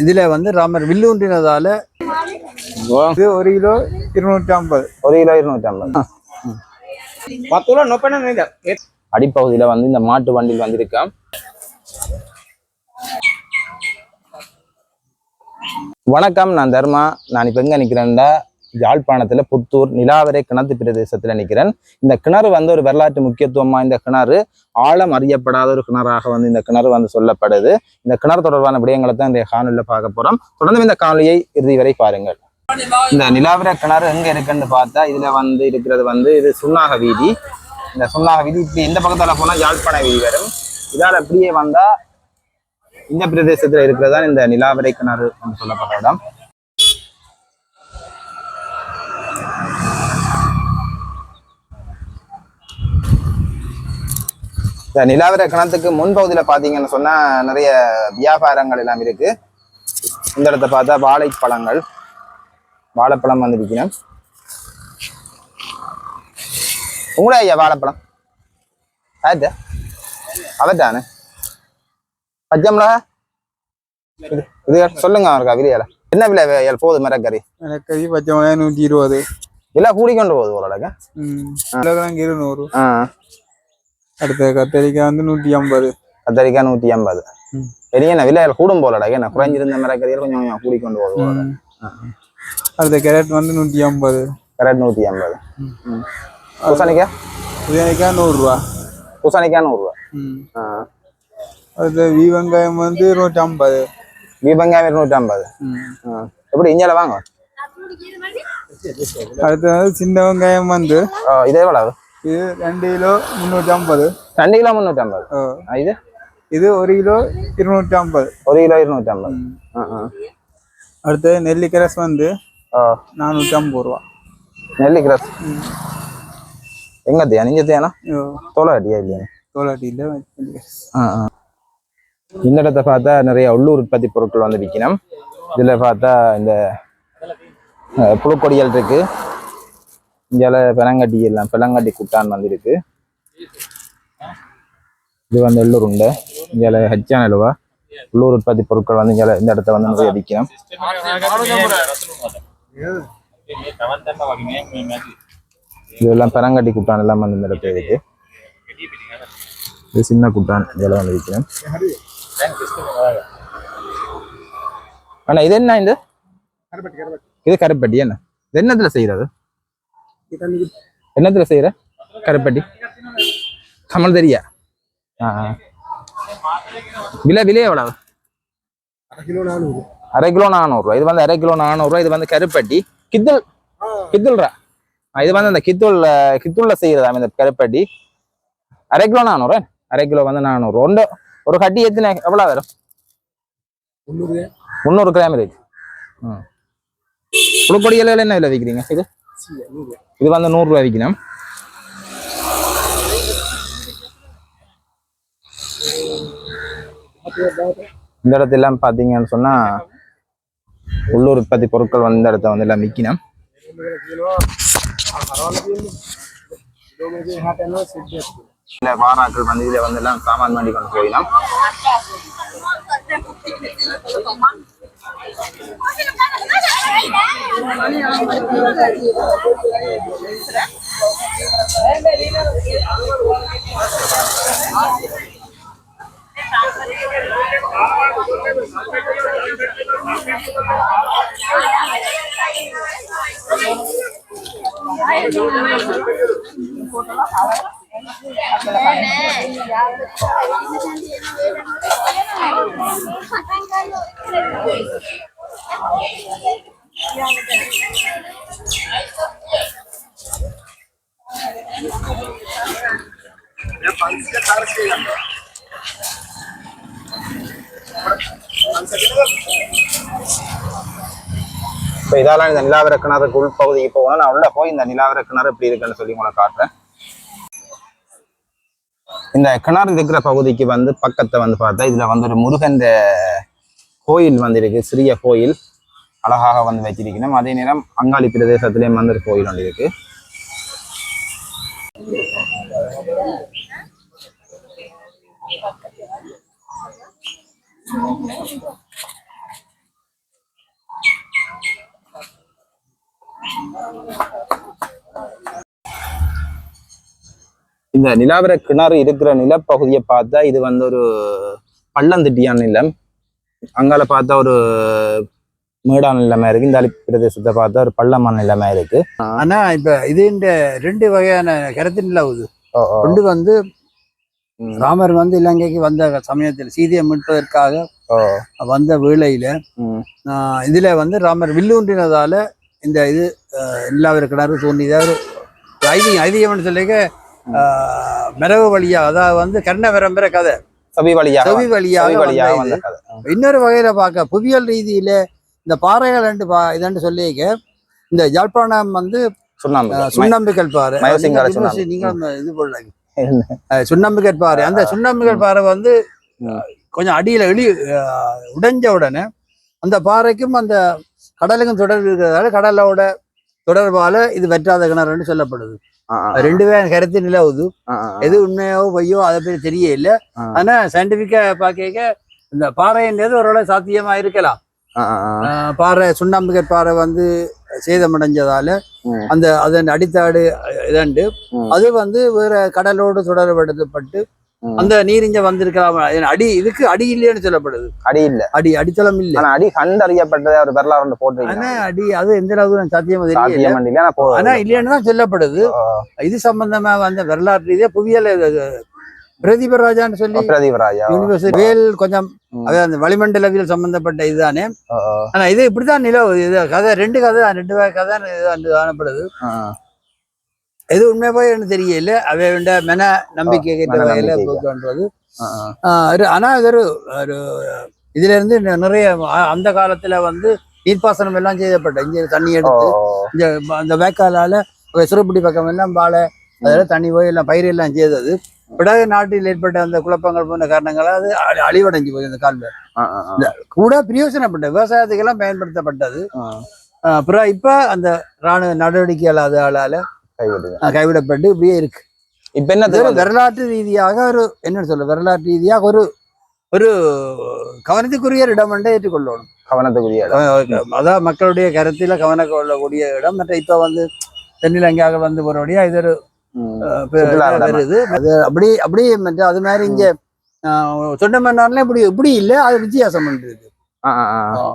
இதுல வந்து ராமர் வில்லூன்றினதால இது ஒரு கிலோ இருநூற்றி ஐம்பது. ஒரு கிலோ இருநூற்றி ஐம்பது. பத்து ரூபா நொப்பன அடிப்பகுதியில் வந்து இந்த மாட்டு வண்டியில் வந்திருக்கேன் வணக்கம் நான் தர்மா. நான் இப்போ எங்கே நிற்கிறேன்டா யாழ்ப்பாணத்தில் புத்தூர் நிலாவரை கிணத்து பிரதேசத்தில் நிற்கிறேன் இந்த கிணறு வந்து ஒரு வரலாற்று முக்கியத்துவம் வாய்ந்த கிணறு ஆழம் அறியப்படாத ஒரு கிணறாக வந்து இந்த கிணறு வந்து சொல்லப்படுது. இந்த கிணறு தொடர்பான விடயங்களை தான் இந்த காணொலியில் பார்க்க போகிறோம் தொடர்ந்து இந்த காணொலியை இறுதி வரை பாருங்கள். இந்த நிலாவிர கிணறு எங்கே இருக்குன்னு பார்த்தா இதில் வந்து இருக்கிறது வந்து இது சுண்ணாக வீதி. இந்த சுண்ணாக வீதி இப்படி இந்த பக்கத்தால போனால் யாழ்ப்பாண வீதி வரும். இதால் அப்படியே வந்தா இந்த பிரதேசத்துல இருக்கிறதா இந்த நிலாவரை கிணறு சொல்லப்பட்ட இடம். இந்த நிலாவர கிணத்துக்கு முன்பகுதியில பாத்தீங்கன்னு சொன்னா நிறைய வியாபாரங்கள் எல்லாம் இருக்கு. இந்த இடத்த பார்த்தா வாழைப்பழங்கள் வாழைப்பழம் வந்து விற்கணும் உங்களே ஐயா வாழைப்பழம்? ஆயிட்டா அவட்டானே பச்சை மிளகா? இது சொல்லுங்க அவருக்கா விலையில என்ன விலை போகுது மரக்கறி? எனக்கு பச்சை மிளகாய் நூற்றி இருபது. விலை கூடிக்கொண்டு போகுது கிலோகிராம் இருநூறு. ஆ. அடுத்த கத்தரிக்காய் வந்து நூற்றி ஐம்பது. கத்தரிக்காய் நூற்றி ஐம்பது. பெரிய என்ன கூடும் போலடா. என்ன குறைஞ்சிருந்த மரக்கறியில் கொஞ்சம் கொஞ்சம் கூடிக்கொண்டு போகுது போலடா. ம். அடுத்த கேரட் வந்து நூற்றி ஐம்பது. கரெக்ட் நூற்றி ஐம்பது. பூசணிக்காய் புதியனைக்காய் நூறுரூவா. பூசணிக்காய் நூறுரூவா. அடுத்த வீ வெங்காயம் வந்து நூற்றி ஐம்பது. தீபங்காய் இருநூற்றி ஐம்பது. எப்படி இஞ்சால வாங்க? அடுத்து சின்ன வெங்காயம் வந்து இது எவ்வளவு இது ரெண்டு கிலோ முந்நூற்றி ஐம்பது ரெண்டு கிலோ முந்நூற்றி ஐம்பது இது இது ஒரு கிலோ இருநூற்றி ஐம்பது ஒரு கிலோ இருநூற்றி ஐம்பது அடுத்து நெல்லிக்கரஸ் வந்து நானூற்றி ஐம்பது ரூபா நெல்லிக்கிரஸ் எங்க தேயா நீங்க தேனா ஓ தோலை அடியா இல்லையா ஆ ஆ இந்த இடத்த பார்த்தா நிறைய உள்ளூர் உற்பத்தி பொருட்கள் வந்து விற்கணும் இதில் பார்த்தா இந்த புழுக்கொடிகள் இருக்கு இந்தியால பெலங்கட்டி எல்லாம் பெலங்கட்டி குட்டான் வந்து இருக்கு. இது வந்து எள்ளூர் உண்டை இந்தியால ஹச்சான் அலுவா உள்ளூர் உற்பத்தி பொருட்கள் வந்து இந்தியால இந்த இடத்த வந்து நிறைய விற்கணும் இதெல்லாம் பெரங்கட்டி குட்டான் எல்லாம் வந்து இந்த இடத்துல இருக்கு. இது சின்ன குட்டான் இதெல்லாம் வந்து விற்கணும் அண்ணா இது என்ன இந்த இது கருப்பட்டி என்ன? இது என்னத்துல செய்யறது? என்னத்துல செய்யற? கருப்பட்டி. தமிழ் தெரியா? ஆ விலை விலை எவ்வளவு? அரை கிலோ நானூறுரூவா இது வந்து அரை கிலோ நானூறுரூவா இது வந்து கருப்பட்டி. கித்துல் கித்துல்ரா இது வந்து அந்த கித்துள் கித்துள்ள செய்யறதா இந்த கருப்பட்டி? அரை கிலோ நானூறு. அரை கிலோ வந்து நானூறு. ஒன்று ஒரு கட்டி எத்தனை எவ்வளோ வரும்? முந்நூறு கிராம். இருக்கு. ம். புழுக்கொடி இலையில என்ன விலை விற்கிறீங்க? இது? இது வந்து நூறுரூவா விற்கணும் இந்த இடத்துல எல்லாம் பார்த்தீங்கன்னு சொன்னால் உள்ளூர் உற்பத்தி பொருட்கள் வந்து இந்த இடத்த வந்து எல்லாம் விற்கணும் சில வாராக்கள் வந்து இதில் வந்து எல்லாம் சாமான் வண்டி கொண்டு போயிடலாம். Terima kasih. இப்போ இதெல்லாம் இந்த நிலாவிர கிணறுக்கு உள்பகுதிக்கு போகணும். நான் உள்ள போய் இந்த நிலாவிர கிணறு எப்படி இருக்குன்னு சொல்லி உங்களை காட்டுறேன். இந்த கிணறு இருக்கிற பகுதிக்கு வந்து பக்கத்தை வந்து பார்த்தா இதுல வந்து ஒரு முருகன் கோயில் வந்து இருக்கு சிறிய கோயில் அழகாக வந்து வச்சிருக்கணும் அதே நேரம் அங்காளி பிரதேசத்திலேயும் வந்து ஒரு கோயில் ஒன்று இருக்கு. இந்த நிலாவர கிணறு இருக்கிற நிலப்பகுதியை பார்த்தா இது வந்து ஒரு பள்ளந்தட்டியான நிலம் அங்கால பார்த்தா ஒரு மேடான நிலமா இருக்கு இந்த பிரதேசத்தை பார்த்தா ஒரு பள்ளமான நிலமா இருக்கு ஆனா இப்ப இது இந்த ரெண்டு வகையான கருத்து நிலவுது. ஒன்று வந்து. ராமர் வந்து இலங்கைக்கு வந்த சமயத்தில் சீதையை மீட்பதற்காக. வந்த வேளையில இதுல வந்து ராமர் வில்லூன்றினதால இந்த இது எல்லாவிர கிணறு தோன்றியதா ஒரு ஐதீகம் ஐதீகம்னு சொல்லிக்க மிரவு வழியா அதாவது வந்து கர்ண விரம்பர கதை. சபி வழியாக சபி வழியாக இன்னொரு வகையில பார்க்க புவியியல் ரீதியில இந்த பாறைகள் ரெண்டு பா இதன்று சொல்லிக்க இந்த யாழ்ப்பாணம் வந்து சுண்ணாம்பு ஆஹ், சுண்ணாம்புக்கல் பாறை. மயசிங்கால நீங்க சுண்ணாம்பு. நீங்க இது போடல? அஹ் சுண்ணாம்புக்கல் பாறை. அந்த சுண்ணாம்புக்கல் பாறை வந்து. கொஞ்சம் அடியில அஹ் உடைஞ்ச உடனே அந்த பாறைக்கும் அந்த கடலுக்கும் தொடர்பு இருக்கிறதால கடலோட தொடர்பால இது வெற்றாத கிணறுன்னு சொல்லப்படுது ஆ, ஆ, ரெண்டு பேரும் கருத்து நிலவுது எது உண்மையோ பொய்யோ அதை பற்றி தெரியல. ஆனா சயின்டிபிக்கா பார்க்க இந்த பாறைன்றது ஓரளவு சாத்தியமா இருக்கலாம் பாறை சுண்ணாம்புக்கல் பாறை வந்து சேதமடைஞ்சதால. அந்த அதன் அடித்தாடு இதண்டு. அது வந்து வேற கடலோடு தொடர்படுத்தப்பட்டு. அந்த நீர் இங்க வந்திருக்கலாம் அடி இதுக்கு அடி இல்லைன்னு சொல்லப்படுது. அடி இல்ல. அடி அடித்தளம் இல்ல. ஆனா அடி கண்டறியப்பட்டதை ஒரு வரலாறு போட்டிருக்கீங்க. அடி அது எந்த அளவுக்கு சாத்தியமா தெரியல. ஆனா இல்லைன்னு தான் சொல்லப்படுது. இது சம்பந்தமா வந்த வரலாற்று ரீதியா புவியியல் இது- பிரதீப ராஜான்னு சொல்லி பிரதீபராஜா யூனிவர்சிட்டி வேல் கொஞ்சம் அந்த வளிமண்டலவியல் சம்பந்தப்பட்ட இதுதானே? ஆனா இது இப்படிதான் நிலவு இது கதை ரெண்டு கதை ரெண்டு கதை இது காணப்படுது. எது உண்மை போய் எனக்கு தெரியல. அவை வேண்ட மென நம்பிக்கை கேட்ட மன வகையில. போக்குன்றது ஆனா இது ஒரு ஒரு இதுல இருந்து நிறைய அந்த காலத்துல வந்து நீர்ப்பாசனம் எல்லாம் செய்யப்பட்ட. இங்க தண்ணி எடுத்து ப- அந்த வேக்காலால சிறுபுடி பக்கம் எல்லாம் வாழை அதெல்லாம் தண்ணி போய் எல்லாம் பயிர் எல்லாம் செய்தது. பிறகு நாட்டில் ஏற்பட்ட அந்த குழப்பங்கள் போன்ற காரணங்களால் அது அழி- அழிவடைஞ்சு போய் அந்த கால்வாய். கூட பிரயோசனப்பட்ட விவசாயத்துக்கெல்லாம் பயன்படுத்தப்பட்டது. அப்புறம் இப்ப அந்த ராணுவ நடவடிக்கை அல்லாத கைவிடுது கைவிடப்பட்டு இப்படியே இருக்கு. இப்ப என்ன வரலாற்று ரீதியாக ஒரு என்ன சொல்ல வரலாற்று ரீதியாக ஒரு ஒரு கவனத்துக்குரிய இடம் என்று ஏற்றுக்கொள்ளணும். கவனத்துக்குரிய இடம். அதான் மக்களுடைய கருத்துல கவனம் கொள்ளக்கூடிய இடம். மற்ற இப்ப வந்து தென்னிலங்கையாக வந்து போறபடியா இது ஒரு. வருது அது அப்படி அப்படி மற்ற அது மாதிரி இங்க சொன்ன மன்னார்ல இப்படி இப்படி இல்ல. அது வித்தியாசம் ஆ.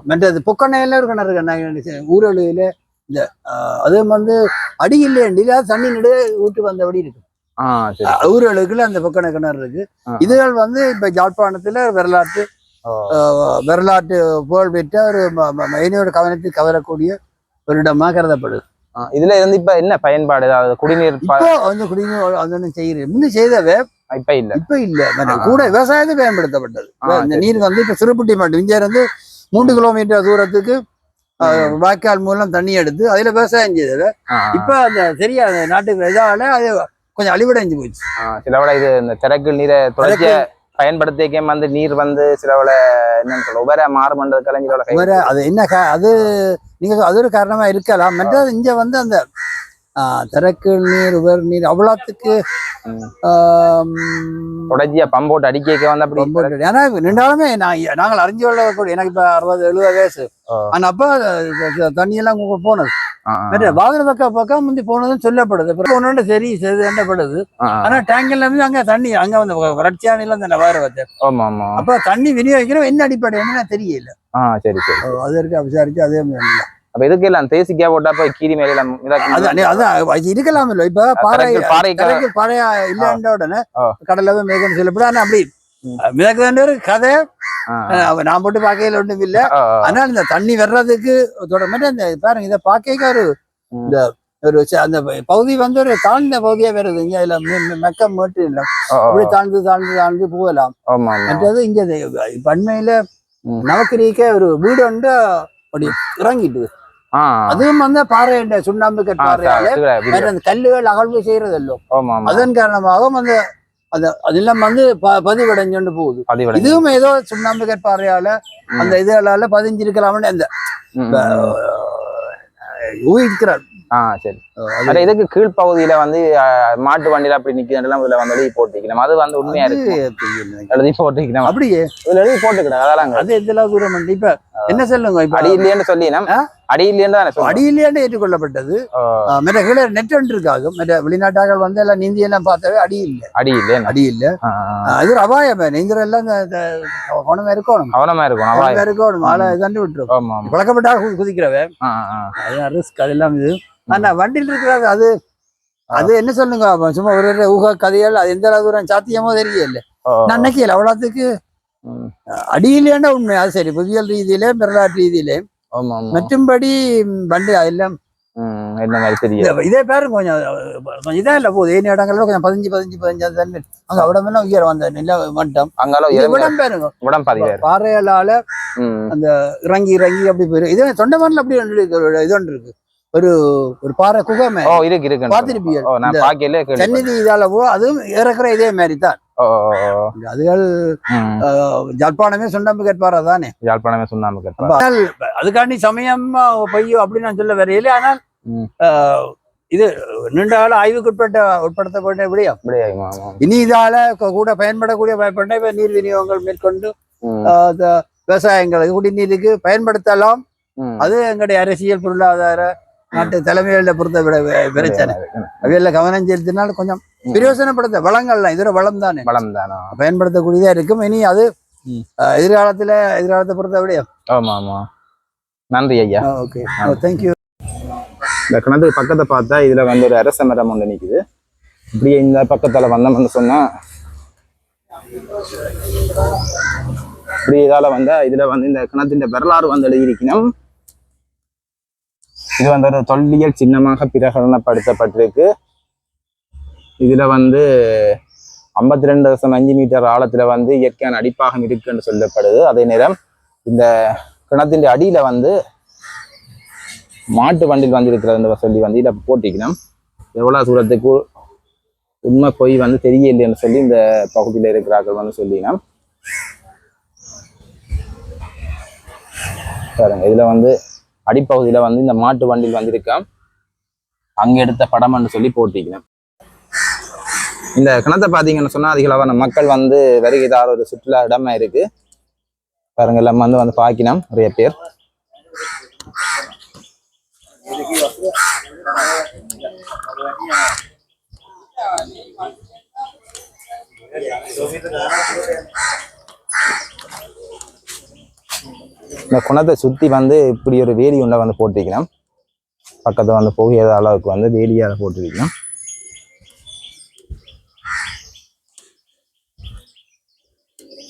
மற்றது பொக்கணையில ஒரு கிணறு ஊரலுவில இந்த அஹ், அது வந்து அடி இல்லையண்டில தண்ணி நடு ஊட்டு வந்தபடி இருக்கு. ஆ, சரி. ஊரலுக்குள்ள அந்த பொக்கணை கிணறு இருக்கு. இதுகள் வந்து இப்ப யாழ்ப்பாணத்துல வரலாற்று வரலாற்று புகழ் பெற்ற ஒரு ம- ம- மைனியோட கவனத்தை கவரக்கூடிய ஒரு இடமா கருதப்படுது இதுல இருந்து இப்ப என்ன பயன்பாடு? அதாவது குடிநீர் வந்து குடிநீர் வந்து செய்யறது. முன்ன செய்தவை இப்ப இல்ல. இப்ப இல்ல. கூட விவசாயத்தை பயன்படுத்தப்பட்டது. இந்த. நீர் வந்து இப்ப சிறுபுட்டி மட்டும் இங்க இருந்து மூன்று கிலோமீட்டர் தூரத்துக்கு வாய்க்கால் மூலம் தண்ணி எடுத்து அதுல விவசாயம் செய்தது. இப்ப அந்த சரியா அந்த நாட்டுக்கு இதால அது கொஞ்சம் அழிவடைஞ்சு போச்சு. சிலவள இது இந்த திறக்கு நீரை தொடர்ச்சிய பயன்படுத்திக்க வந்து நீர் வந்து சிலவள என்னன்னு சொல்ல உபர மாறுமன்றது கலைஞரோட கை வேற அது என்ன அது நீங்க அது ஒரு காரணமா இருக்கலாம். மற்றது இங்க வந்து அந்த திறக்கு நீர் உவர் நீர் அவ்வளோத்துக்கு தொடர்ச்சியா பம்போட்டு அடிக்க வந்து அப்படி ரொம்ப ஏன்னா ரெண்டாலுமே நான் நாங்கள் அறிஞ்சு கொள்ளக்கூடிய எனக்கு இப்ப அறுபது எழுபது வயசு. ஆ. ஆனா அப்ப அஹ், தண்ணி எல்லாம் உங்க போனது. வாகன பக்கம் பக்கம் முந்தி போனதுன்னு சொல்லப்படுது. ஒன்னொன்று சரி சரி என்னப்படுது. ஆனா டேங்க்ல இருந்து அங்க தண்ணி அங்க வந்து வறட்சியான தானே ஆமா ஆமா. அப்ப தண்ணி விநியோகிக்கிறோம் என்ன அடிப்படைன்னு எனக்கு தெரியல. சரி சரி. அது இருக்கு விசாரிச்சு அதே மாதிரி. அப்ப இதுக்கு எல்லாம் தேசிக்கா போட்டா போய் கீரி மேல அதான் அது இருக்கலாம் இல்ல இப்ப பாறை தரைக்கு பாறையா இல்லைன்ற உடனே போய் மிதக்கணும் சொல்லப்படும் ஆனா அப்படி. ம். மிதக்குதுன்ற ஒரு கதை. நான் போட்டு பார்க்கையில ஒண்ணும் இல்ல. ஆனா இந்த தண்ணி வர்றதுக்கு தொடர்ந்து இந்த பாருங்க இதை பார்க்க ஒரு. இந்த ஒரு அந்த பகுதி வந்து ஒரு தாழ்ந்த பகுதியா வருது. இங்க இதுல மெ- மெ- மெக்கம் மட்டும் இல்ல. இப்படி தாழ்ந்து தாழ்ந்து தாழ்ந்து போகலாம். மற்றது இங்க ம். நவக்கிரிக்க ஒரு வீடு வந்து அப்படி இறங்கிட்டு அதுவும் வந்து பாறை சுண்ணாம்பு. வேற அந்த கல்லுகள் அகழ்வு செய்யறதல்லோ அதன் காரணமாகவும் அந்த அந்த அதெல்லாம் வந்து ப- பதிவடைஞ்சு போகுது. இதுவும் ஏதோ சுண்ணாம்பு கற்பாறையால அந்த இதுகளால பதிஞ்சிருக்கலாம்னு அந்த ஊகிக்கிறார். ஆ சரி. வேற இதுக்கு கீழ்ப்பகுதியில வந்து மாட்டு வண்டியில அப்படி நிக்கிறதெல்லாம் இதுல வந்து எழுதி போட்டுக்கணும் அது வந்து உண்மையா இருக்கு. எழுதி போட்டுக்கணும் அப்படியே. இதுல எழுதி அதெல்லாம் அது எந்த தூரம் வந்து இப்ப என்ன சொல்லுங்க இப்ப? அடி இல்லையேன்னு சொல்லினோம்? அடி இல்லையேன்னு தானே சொல்லுவோம். அடியிலேயே ஏற்றுக்கொள்ளப்பட்டது. மற்ற கீழே நெட் ஒன்று இருக்காது. மற்ற வெளிநாட்டார்கள் வந்து எல்லாம் நீந்தி எல்லாம் பார்த்தாவே அடி இல்லை. அடி இல்லையே அடி இல்லை அது ஒரு அபாயம் நீங்க எல்லாம் இந்த- இந்த கவனமா இருக்கணும். கவனமா இருக்கணும் ஆளை தண்டு விட்டுரும். பழக்கப்பட்டா குதிக்கிறவன். ரிஸ்க் அதெல்லாம் இது. ஆனா வண்டியில் இருக்கிறது அது அது என்ன சொல்லுங்க? சும்மா ஒரு ஊக கதைகள் அது எந்த அளவு சாத்தியமோ தெரியல. நான் நினைக்கல. அவ்வளோத்துக்கு ம். அடியிலேண்டா உண்மை அது சரி. புவியியல் ரீதியிலே வரலாற்று ரீதியிலே. ஆமா ஆமா. மற்றும்படி ம், வண்டி அதெல்லாம் ம், என்ன மாதிரி தெரியும்? இத- பேரும் கொஞ்சம் கொஞ்சம் இதா இல்ல போகுது. ஏன் இடங்கள்ல கொஞ்சம் பதினஞ்சு பதினஞ்சு பதினஞ்சு தண்ணி அங்க அவிடமெல்லாம் உயர வந்த நில மட்டம். விடம் பாருங்க. உடம்பு பாறையால ம். இறங்கி இறங்கி அப்படி போயிரும் இது தொண்டமான்ல அப்படி இது ஒன்று இருக்கு. ஒரு ஒரு பாறை குகை இருக்கு பார்த்திருப்பீங்க. சென்னிதி இதால போ அதுவும் ஏறக்குற இதே மாதிரி தான். அதுகள் ம். அஹ், ஜல்பானமே சொண்டம்பு கேட்பாரா தானே? யாழ்ப்பாணமே சொன்னாம கேட்பா அப்ப ஆனால் அதுக்காண்டி சமயம் பொய்யோ அப்படின்னு நான் சொல்ல வரையில ஆனால் இது நீண்ட கால ஆய்வுக்கு உட்பட்ட உட்படுத்தப்பட்ட விடயம். இனி இதால கூட பயன்படக்கூடிய பயன்பட இப்ப நீர் விநியோகங்கள் மேற்கொண்டு விவசாயங்கள் குடிநீருக்கு பயன்படுத்தலாம். அது எங்களுடைய அரசியல் பொருளாதார நாட்டு தலைமைகளை பொறுத்த பிரச்சனை அவையில கவனம் செலுத்தினால் கொஞ்சம். பிரயோசனப்படுத்த வளங்கள்லாம் இதோட வளம் தானே பலம் தானா பயன்படுத்தக்கூடியதா இருக்கும். இனி அது எதிர்காலத்துல எதிர்காலத்தை பொறுத்த விடயம் ஆமா ஆமா நன்றி ஐயா. ஓகே. தேங்க்யூ இந்த கிணத்துக்கு பக்கத்தை பார்த்தா இதுல வந்து ஒரு அரச மரம் ஒன்று நிக்குது. இப்படியே இந்த பக்கத்துல வந்தோம்னு சொன்னா இப்படி இதால வந்தா இதுல வந்து இந்த கிணத்தின் வரலாறு வந்து எழுதியிருக்கணும். இது வந்து ஒரு தொல்லியல் சின்னமாக பிரகடனப்படுத்தப்பட்டிருக்கு. இதில் வந்து ஐம்பத்தி ரெண்டு தசம் அஞ்சு மீட்டர் ஆழத்தில் வந்து இயற்கையான அடிப்பாகம் இருக்குன்னு சொல்லப்படுது. அதே நேரம் இந்த கிணத்தின் அடியில் வந்து மாட்டு வண்டியில் வந்திருக்கிறதுன்னு சொல்லி வந்து இதை போட்டிக்கணும். எவ்வளோ தூரத்துக்கு உண்மை பொய் வந்து தெரியலைன்னு சொல்லி இந்த பகுதியில் இருக்கிறார்கள் வந்து சொல்லினோம். பாருங்க இதில் வந்து அடிப்பகுதியில வந்து இந்த மாட்டு வண்டியில் வந்திருக்கேன் அங்கே எடுத்த படம்னு சொல்லி போட்டிக்கிறேன் இந்த கிணத்தை பார்த்தீங்கன்னு சொன்னா அதிகளவான மக்கள் வந்து வருகைதார ஒரு சுற்றுலா இடமா இருக்கு. பாருங்க எல்லாம் வந்து வந்து பார்க்கணும் நிறைய பேர். இந்த குணத்தை சுற்றி வந்து இப்படி ஒரு வேலி உண்டை வந்து போட்டிருக்கிறோம் பக்கத்தில் வந்து புகையாத அளவுக்கு வந்து வேலியாக போட்டிருக்கிறோம்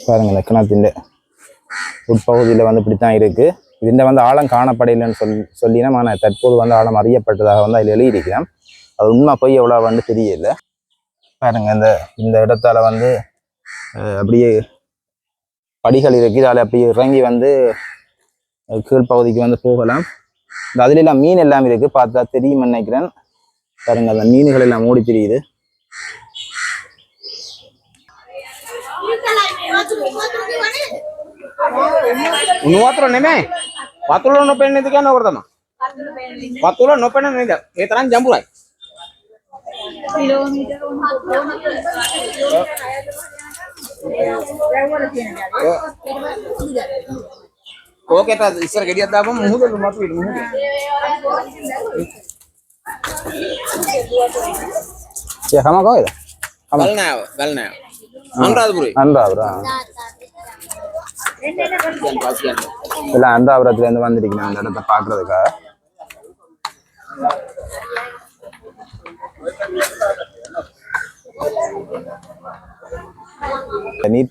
பாருங்கள் இந்த கிணத்தின் உட்பகுதியில் வந்து இப்படி தான் இருக்குது இதில் வந்து ஆழம் காணப்படையில்லைன்னு சொல் சொல்லினா நான் தற்போது வந்து ஆழம் அறியப்பட்டதாக வந்து அதில் எழுதியிருக்கிறேன். அது உண்மை போய் எவ்வளோ வந்து தெரியல. பாருங்கள் இந்த இந்த இடத்தால் வந்து அப்படியே படிகள் இருக்குது அதில் அப்படியே இறங்கி வந்து கீழ் பகுதிக்கு வந்து போகலாம். இந்த அதுலெல்லாம் மீன் எல்லாம் இருக்கு. பார்த்தா தெரியும் நினைக்கிறேன். பாருங்க அந்த மீன்கள் எல்லாம் மூடி தெரியுது. ಮೂವತ್ತರ ನಿಮೆ ಪಾತುಳ ನೊಪ್ಪೆಣ್ಣೆ ಇದಕ್ಕೆ ನೋಡ್ದಮ್ಮ ಪಾತುಳ ನೊಪ್ಪೆಣ್ಣೆ ಇದೆ ఓకేట ఈసారి గడియద్దాము మూడు మాకు ఇది మూడు హమాకో ఇది అనురాధపురి అనురాధపురా இல்ல அனுராபுரத்துல இருந்து வந்திருக்கேன் அந்த இடத்த பாக்குறதுக்காக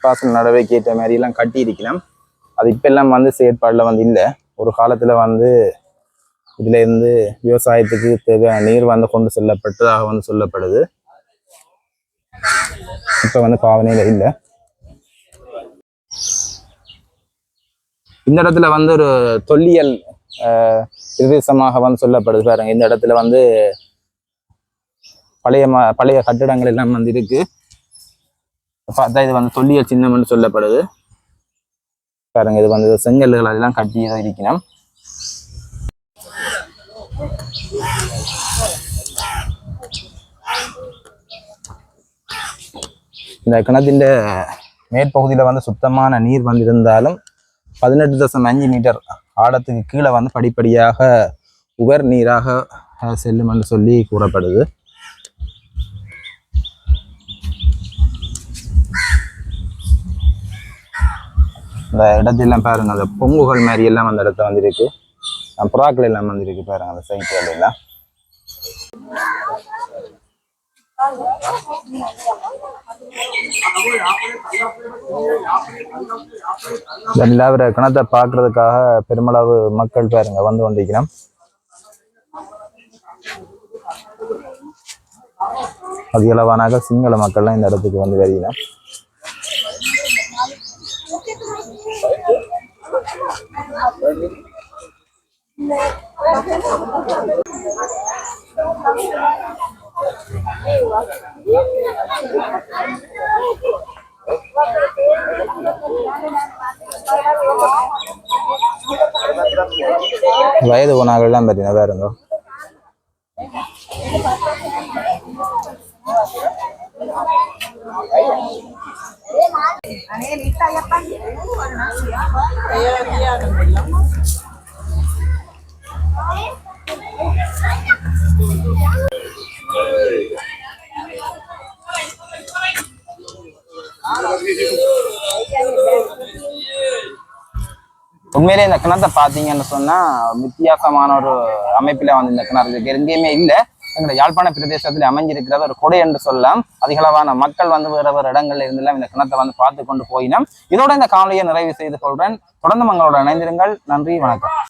பாசனம் நடவடிக்கை மாதிரி எல்லாம் கட்டி இருக்கலாம் அது இப்பெல்லாம் வந்து செயற்பாடில் வந்து இல்லை. ஒரு காலத்தில் வந்து இதுல இருந்து விவசாயத்துக்கு தேவையான நீர் வந்து கொண்டு செல்லப்பட்டதாக வந்து சொல்லப்படுது. இப்போ வந்து பாவனையில் இல்லை. இந்த இடத்துல வந்து ஒரு தொல்லியல் பிரதேசமாக வந்து சொல்லப்படுது பாருங்க. இந்த இடத்துல வந்து பழைய ம பழைய கட்டிடங்கள் எல்லாம் வந்து இருக்கு. பார்த்தா இது வந்து தொல்லியல் சின்னம்னு சொல்லப்படுது. பாருங்க இது வந்து செங்கல்கள் எல்லாம் கட்டி இருக்கணும் இந்த கிணத்தின் மேற்பகுதியில் வந்து சுத்தமான நீர் வந்திருந்தாலும் பதினெட்டு தசம் அஞ்சு மீட்டர் ஆழத்துக்கு கீழே வந்து படிப்படியாக உவர் நீராக செல்லும் என்று சொல்லி கூறப்படுது. இந்த இடத்தெல்லாம் பாருங்க அந்த பொங்குகள் மாதிரி எல்லாம் அந்த இடத்துல வந்திருக்கு. புறாக்கள் எல்லாம் வந்திருக்கு பாருங்க அந்த சைக்கிள் எல்லாம். இந்த நிலாவிர கிணத்தை பார்க்கறதுக்காக பெருமளவு மக்கள் பாருங்க வந்து கொண்டிருக்கிறோம். அதிகளவானாக சிங்கள மக்கள்லாம் இந்த இடத்துக்கு வந்து வருகிறோம். வயது உணவுகள்லாம் பார்த்தீங்கன்னா பாருங்க உண்மையிலே இந்த கிணத்தை பார்த்தீங்கன்னு சொன்னா வித்தியாசமான ஒரு அமைப்பில வந்து இந்த கிணறு எங்கேயுமே இல்லை. எங்களை யாழ்ப்பாண பிரதேசத்தில் அமைஞ்சிருக்கிறது ஒரு கொடை என்று சொல்லலாம். அதிகளவான மக்கள் வந்து வேற வேறு இடங்கள்ல இருந்தெல்லாம் இந்த கிணத்தை வந்து பார்த்து கொண்டு போயினோம். இதோட இந்த காணொலியை நிறைவு செய்து கொள்றேன். தொடர்ந்து மங்களோட இணைந்திருங்கள். நன்றி வணக்கம்.